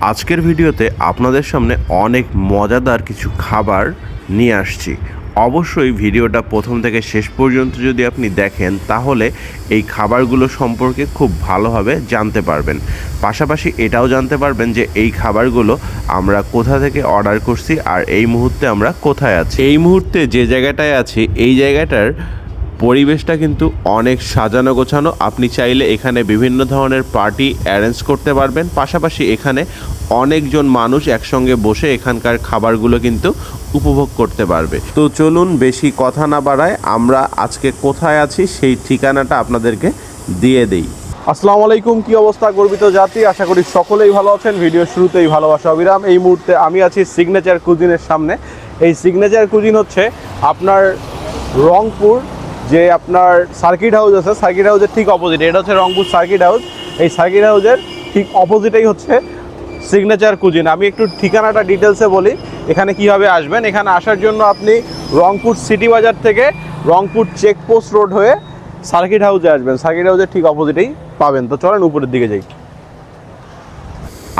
আজকের ভিডিওতে আপনাদের সামনে অনেক মজাদার কিছু খাবার নিয়ে আসছি। অবশ্যই ভিডিওটা প্রথম থেকে শেষ পর্যন্ত যদি আপনি দেখেন, তাহলে এই খাবারগুলো সম্পর্কে খুব ভালোভাবে জানতে পারবেন। পাশাপাশি এটাও জানতে পারবেন যে এই খাবারগুলো আমরা কোথা থেকে অর্ডার করছি আর এই মুহূর্তে আমরা কোথায় আছি। এই মুহূর্তে যে জায়গাটায় আছি, এই জায়গাটার পরিবেশটা কিন্তু অনেক সাজানো গোছানো। আপনি চাইলে এখানে বিভিন্ন ধরনের পার্টি অ্যারেঞ্জ করতে পারবেন। পাশাপাশি এখানে অনেকজন মানুষ একসঙ্গে বসে এখানকার খাবারগুলো কিন্তু উপভোগ করতে পারবে। তো চলুন বেশি কথা না বাড়ায় আমরা আজকে কোথায় আছি সেই ঠিকানাটা আপনাদেরকে দিয়ে দেই। আসসালামু আলাইকুম, কি অবস্থা গর্বিত জাতি? আশা করি সকলেই ভালো আছেন। ভিডিও শুরুতেই ভালোবাসা, অবিরাম। এই মুহূর্তে আমি আছি সিগনেচার কুজিনের সামনে। এই সিগনেচার কুজিন হচ্ছে আপনার রংপুর যে আপনার সার্কিট হাউস আছে সার্কিট হাউসের ঠিক অপোজিট এটা হচ্ছে রংপুর সার্কিট হাউস এই সার্কিট হাউসের ঠিক অপোজিটেই হচ্ছে সিগনেচার কুজিন আমি একটু ঠিকানাটা ডিটেলসে বলি, এখানে কীভাবে আসবেন। এখানে আসার জন্য আপনি রংপুর সিটি বাজার থেকে রংপুর চেকপোস্ট রোড হয়ে সার্কিট হাউসে আসবেন। সার্কিট হাউসের ঠিক অপোজিটেই পাবেন। তো চলেন উপরের দিকে যাই।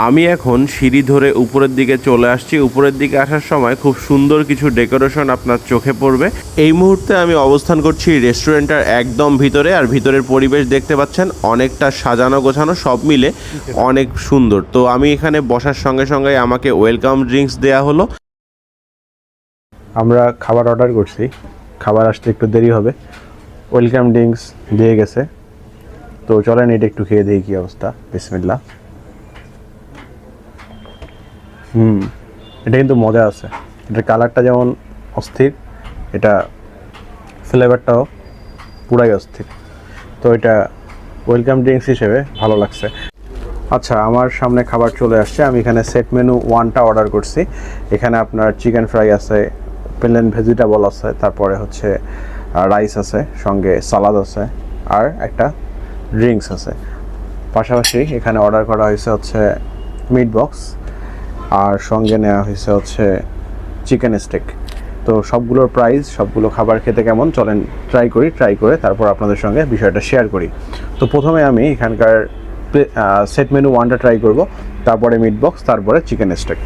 আমি এখন সিঁড়ি ধরে উপরের দিকে চলে আসছি। উপরের দিকে আসার সময় খুব সুন্দর কিছু ডেকোরেশন আপনার চোখে পড়বে। এই মুহূর্তে আমি অবস্থান করছি রেস্টুরেন্টের একদম ভিতরে আর ভিতরের পরিবেশ দেখতে পাচ্ছেন, অনেকটা সাজানো গোছানো সব মিলে অনেক সুন্দর। তো আমি এখানে বসার সঙ্গে সঙ্গে আমাকে ওয়েলকাম ড্রিঙ্কস দেয়া হলো। আমরা খাবার অর্ডার করছি। খাবার আসতে একটু দেরি হবে। ওয়েলকাম ড্রিঙ্কস দিয়ে গেছে। তো চলেন, এটা একটু খেয়ে দিই কি অবস্থা। বিসমিল্লা হুম, এটা কিন্তু মজা আছে। এটার কালারটা যেমন অস্থির, এটা ফ্লেভারটাও পুরাই অস্থির। তো এটা ওয়েলকাম ড্রিঙ্কস হিসেবে ভালো লাগছে। আচ্ছা আমার সামনে খাবার চলে আসছে। আমি এখানে সেট মেনু ওয়ানটা অর্ডার করছি। এখানে আপনার চিকেন ফ্রাই আছে, প্লেন ভেজিটেবল আছে, তারপরে হচ্ছে রাইস আছে, সঙ্গে সালাদ আছে, আর একটা ড্রিঙ্কস আছে। পাশাপাশি এখানে অর্ডার করা হয়েছে হচ্ছে মিট বক্স। আর সঙ্গে নেওয়া হয়েছে হচ্ছে চিকেন স্টেক তো সবগুলোর প্রাইস সবগুলো খাবার খেতে কেমন চলেন ট্রাই করি ট্রাই করে তারপর আপনাদের সঙ্গে বিষয়টা শেয়ার করি। তো প্রথমে আমি এখানকার সেট মেনু ওয়ানটা ট্রাই করব, তারপরে মিট বক্স তারপরে চিকেন স্টেক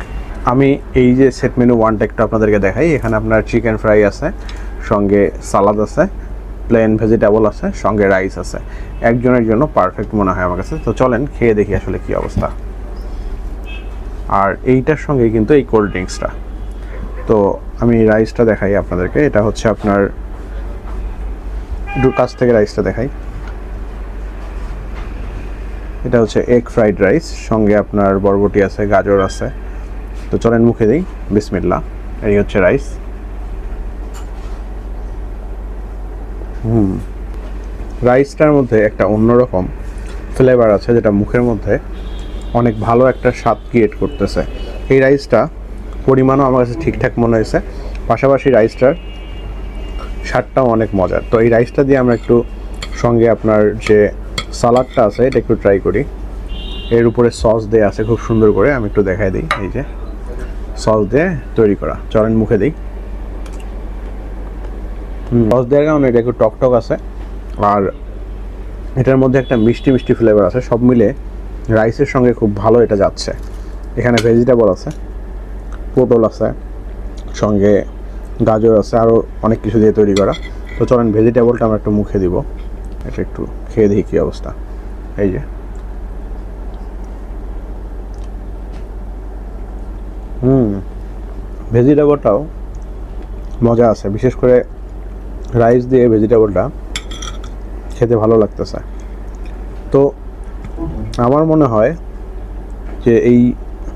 আমি এই যে সেট মেনু ওয়ানটা একটু আপনাদেরকে দেখাই, এখানে আপনার চিকেন ফ্রাই আছে, সঙ্গে সালাদ আছে প্লেন ভেজিটেবল আছে, সঙ্গে রাইস আছে। একজনের জন্য পারফেক্ট মনে হয় আমার কাছে। তো চলেন, খেয়ে দেখি আসলে কি অবস্থা। আর এইটার সঙ্গে কিন্তু এই কোল্ড ড্রিঙ্কসটা তো আমি রাইসটা দেখাই আপনাদেরকে। এটা হচ্ছে আপনার একটু কাছ থেকে রাইসটা দেখাই। এটা হচ্ছে এগ ফ্রাইড রাইস সঙ্গে আপনার বরবটি আছে, গাজর আছে। তো চলেন মুখে দিই। বিসমিল্লা এই হচ্ছে রাইস হুম। রাইসটার মধ্যে একটা অন্যরকম ফ্লেভার আছে যেটা মুখের মধ্যে অনেক ভালো একটা স্বাদ ক্রিয়েট করতেছে। এই রাইসটা পরিমাণও আমার কাছে ঠিকঠাক মনে হয়েছে। পাশাপাশি রাইসটার স্বাদটাও অনেক মজার। তো এই রাইসটা দিয়ে আমরা একটু সঙ্গে আপনার যে সালাডটা আছে, এটা একটু ট্রাই করি। এর উপরে সস দেয়া আছে খুব সুন্দর করে, আমি একটু দেখাই দিই। এই যে সস দিয়ে তৈরি করা। চলেন মুখে দিই। সস দেওয়ার কারণে এটা একটু টক টক আছে। আর এটার মধ্যে একটা মিষ্টি মিষ্টি ফ্লেভার আছে। সব মিলে রাইসের সঙ্গে খুব ভালো এটা যাচ্ছে। এখানে ভেজিটেবল আছে, পটল আছে, সঙ্গে গাজর আছে আরও অনেক কিছু দিয়ে তৈরি করা। তো চলেন ভেজিটেবলটা আমরা একটু মুখে দিব। এটা একটু খেয়ে দেখি কী অবস্থা। এই যে। হুম ভেজিটেবলটাও মজা আছে। বিশেষ করে রাইস দিয়ে ভেজিটেবলটা খেতে ভালো লাগতেছে। তো আমার মনে হয় যে এই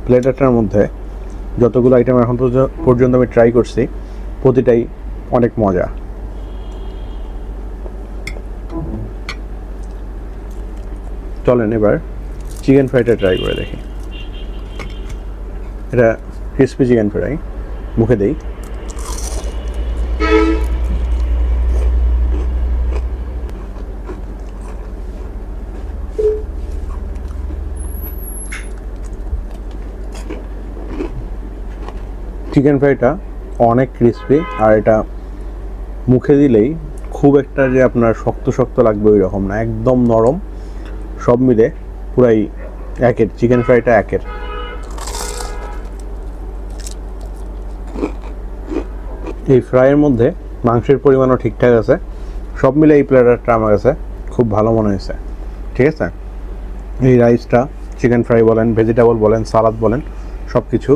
প্লেটারটার মধ্যে যতগুলো আইটেম এখন পর্য- পর্যন্ত আমি ট্রাই করছি, প্রতিটাই অনেক মজা। চলেন এবার চিকেন ফ্রাইটা ট্রাই করে দেখি। এটা ক্রিসপি চিকেন ফ্রাই মুখে দেই। চিকেন ফ্রাইটা অনেক ক্রিসপি আর এটা মুখে দিলেই খুব একটা যে আপনার শক্ত শক্ত লাগবে ওই রকম না, একদম নরম। সব মিলে পুরাই একের চিকেন ফ্রাইটা একের। এই ফ্রাইয়ের মধ্যে মাংসের পরিমাণও ঠিকঠাক আছে। সব মিলে এই প্লেটারটা আমার কাছে খুব ভালো মনে হয়েছে। ঠিক আছে? এই রাইসটা চিকেন ফ্রাই বলেন ভেজিটেবল বলেন সালাদ বলেন সব কিছু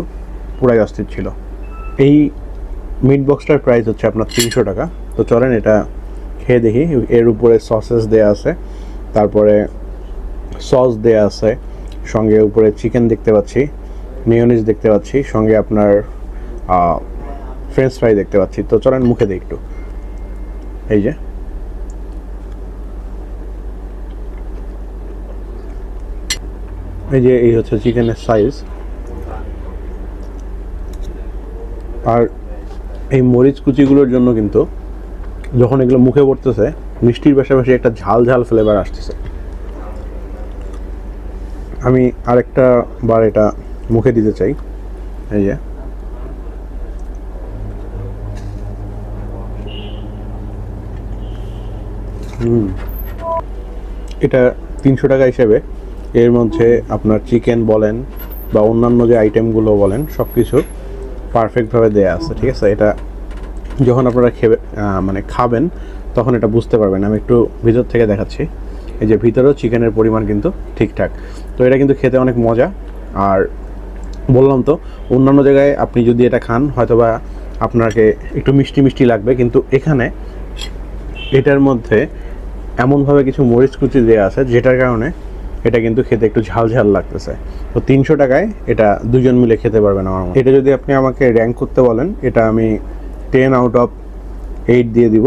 পুরাই অস্থির ছিল। এই মিট বক্সটার প্রাইস হচ্ছে আপনার তিনশো টাকা। তো চলেন এটা খেয়ে দেখি। এর উপরে সসেস দেয়া আছে, তারপরে সস দেয়া আছে, সঙ্গে উপরে চিকেন দেখতে পাচ্ছি মিওনিজ দেখতে পাচ্ছি, সঙ্গে আপনার ফ্রেঞ্চ ফ্রাই দেখতে পাচ্ছি। তো চলেন মুখে দিই একটু। এই যে। এই যে, এই হচ্ছে চিকেনের সাইজ আর এই মরিচ কুচিগুলোর জন্য কিন্তু যখন এগুলো মুখে পড়তেছে, মিষ্টির পাশাপাশি একটা ঝাল ঝাল ফ্লেভার আসতেছে। আমি আরেকটা বার এটা মুখে দিতে চাই। এই যে। এটা তিনশো টাকা হিসেবে। এর মধ্যে আপনার চিকেন বলেন বা অন্যান্য যে আইটেমগুলো বলেন সব কিছু পারফেক্টভাবে দেয়া আছে, ঠিক আছে? এটা যখন আপনারা খেবে মানে খাবেন, তখন এটা বুঝতে পারবেন। আমি একটু ভিতর থেকে দেখাচ্ছি। এই যে ভিতরেও চিকেনের পরিমাণ কিন্তু ঠিকঠাক। তো এটা কিন্তু খেতে অনেক মজা। আর বললাম তো, অন্যান্য জায়গায় আপনি যদি এটা খান, হয়তোবা আপনাকে একটু মিষ্টি মিষ্টি লাগবে, কিন্তু এখানে এটার মধ্যে এমনভাবে কিছু মরিচ কুচি দেওয়া আছে, যেটার কারণে এটা কিন্তু খেতে একটু ঝাল ঝাল লাগতেছে। তো তিনশো টাকায় এটা দুজন মিলে খেতে পারবেন আমার এটা যদি আপনি আমাকে র্যাঙ্ক করতে বলেন, এটা আমি টেন আউট অফ এইট দিয়ে দিব।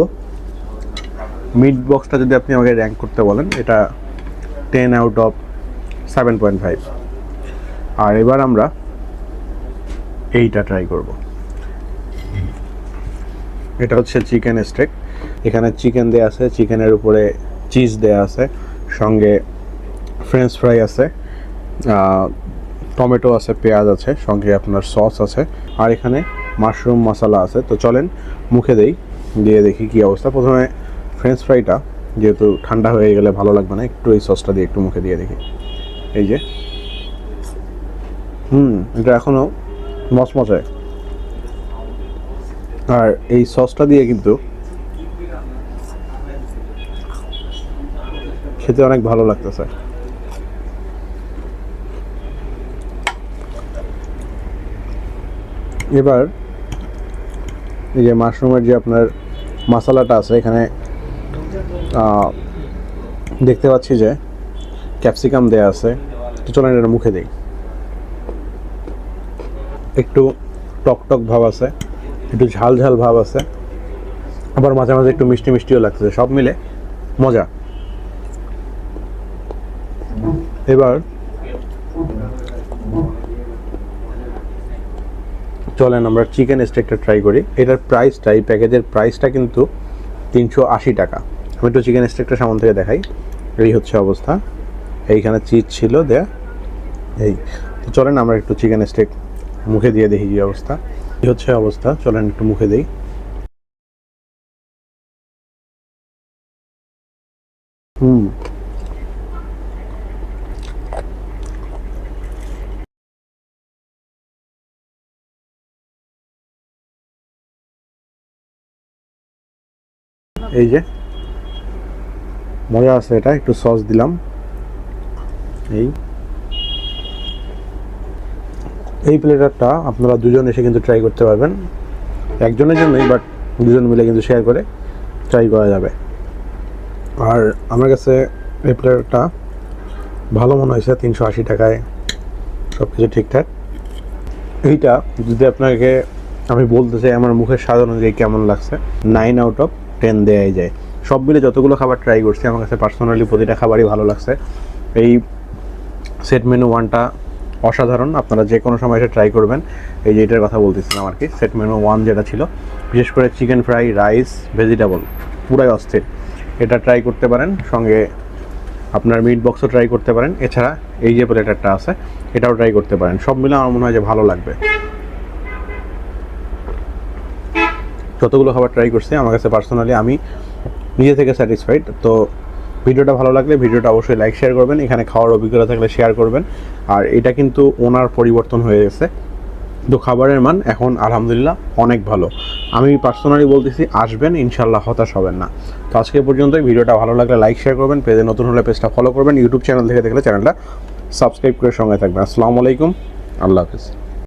মিড বক্সটা যদি আপনি আমাকে র্যাঙ্ক করতে বলেন, এটা ten out of seven point five আর এবার আমরা এইটা ট্রাই করব। এটা হচ্ছে চিকেন স্টেক এখানে চিকেন দেওয়া আছে চিকেনের উপরে চিজ দেওয়া আছে। সঙ্গে ফ্রেঞ্চ ফ্রাই আছে টমেটো আছে, পেঁয়াজ আছে, সঙ্গে আপনার সস আছে, আর এখানে মাশরুম মশলা আছে। তো চলেন মুখে দেই, দিয়ে দেখি কি অবস্থা। প্রথমে ফ্রেঞ্চ ফ্রাইটা যেহেতু ঠান্ডা হয়ে গেলে ভালো লাগবে না, একটু এই সসটা দিয়ে একটু মুখে দিয়ে দেখি। এই যে। হুম, এটা এখনও মচমচায় আর এই সসটা দিয়ে কিন্তু খেতে অনেক ভালো লাগতেছে। এবার এই যে মাশরুমের যে আপনার মশলাটা আছে, এখানে দেখতে পাচ্ছি যে ক্যাপসিকাম দেয়া আছে। তো চলেন এটা মুখে দিই। একটু টক টক ভাব আছে, একটু ঝাল ঝাল ভাব আছে। আবার মাঝে মাঝে একটু মিষ্টি মিষ্টিও লাগতেছে সব মিলে মজা। এবার চলেন আমরা চিকেন স্টেকটা ট্রাই করি। এটার প্রাইসটা এই প্যাকেজের প্রাইসটা কিন্তু তিনশো আশি টাকা। আমি একটু চিকেন স্টেকটা সামন থেকে দেখাই। এই হচ্ছে অবস্থা। এইখানে চিজ ছিল, দেয়া। এই, তো চলেন আমরা একটু চিকেন স্টেক মুখে দিয়ে দেখি কি অবস্থা। এই হচ্ছে অবস্থা, চলেন একটু মুখে দিই। হুম। এই যে। মজা আছে এটা, একটু সস দিলাম। এই। এই প্লেটারটা আপনারা দুজন এসে কিন্তু ট্রাই করতে পারবেন। একজনের জন্যই বাট দুজন মিলে কিন্তু শেয়ার করে ট্রাই করা যাবে। আর আমার কাছে এই প্লেটারটা ভালো মনে হয়েছে, তিনশো আশি টাকায়। সব কিছু ঠিকঠাক। এইটা যদি আপনাকে, আমি বলতে চাই, আমার মুখের স্বাদ অনুযায়ী কেমন লাগছে? নাইন আউট অফ টেন দেয়াই যায়। সব মিলে যতগুলো খাবার ট্রাই করছি, আমার কাছে পার্সোনালি প্রতিটা খাবারই ভালো লাগছে। এই সেট মেনু ওয়ানটা অসাধারণ, আপনারা যে কোনো সময় এটা ট্রাই করবেন। এই যে এটার কথা বলতেছিলাম আর কি সেট মেনু ওয়ান যেটা ছিল, বিশেষ করে চিকেন ফ্রাই রাইস ভেজিটেবল পুরাই অস্থির। এটা ট্রাই করতে পারেন, সঙ্গে আপনার মিট বক্সও ট্রাই করতে পারেন। এছাড়া এই যে প্লেটারটা আছে, এটাও ট্রাই করতে পারেন। সব মিলে আমার মনে হয় যে ভালো লাগবে। যতগুলো খাবার ট্রাই করছি, আমার কাছে পার্সোনালি আমি নিজে থেকে স্যাটিসফাইড তো ভিডিওটা ভালো লাগলে ভিডিওটা অবশ্যই লাইক শেয়ার করবেন। এখানে খাওয়ার অভিজ্ঞতা থাকলে শেয়ার করবেন। আর এটা কিন্তু ওনার পরিবর্তন হয়ে গেছে। তো খাবারের মান এখন আলহামদুলিল্লাহ অনেক ভালো। আমি পার্সোনালি বলতেছি, আসবেন ইনশাল্লাহ হতাশ হবেন না। তো আজকে পর্যন্তই। ভিডিওটা ভালো লাগলে লাইক শেয়ার করবেন। পেজে নতুন হলে পেজটা ফলো করবেন। ইউটিউব চ্যানেল থেকে দেখলে চ্যানেলটা সাবস্ক্রাইব করে সঙ্গে থাকবেন। আসসালামু আলাইকুম। আল্লাহ হাফিজ।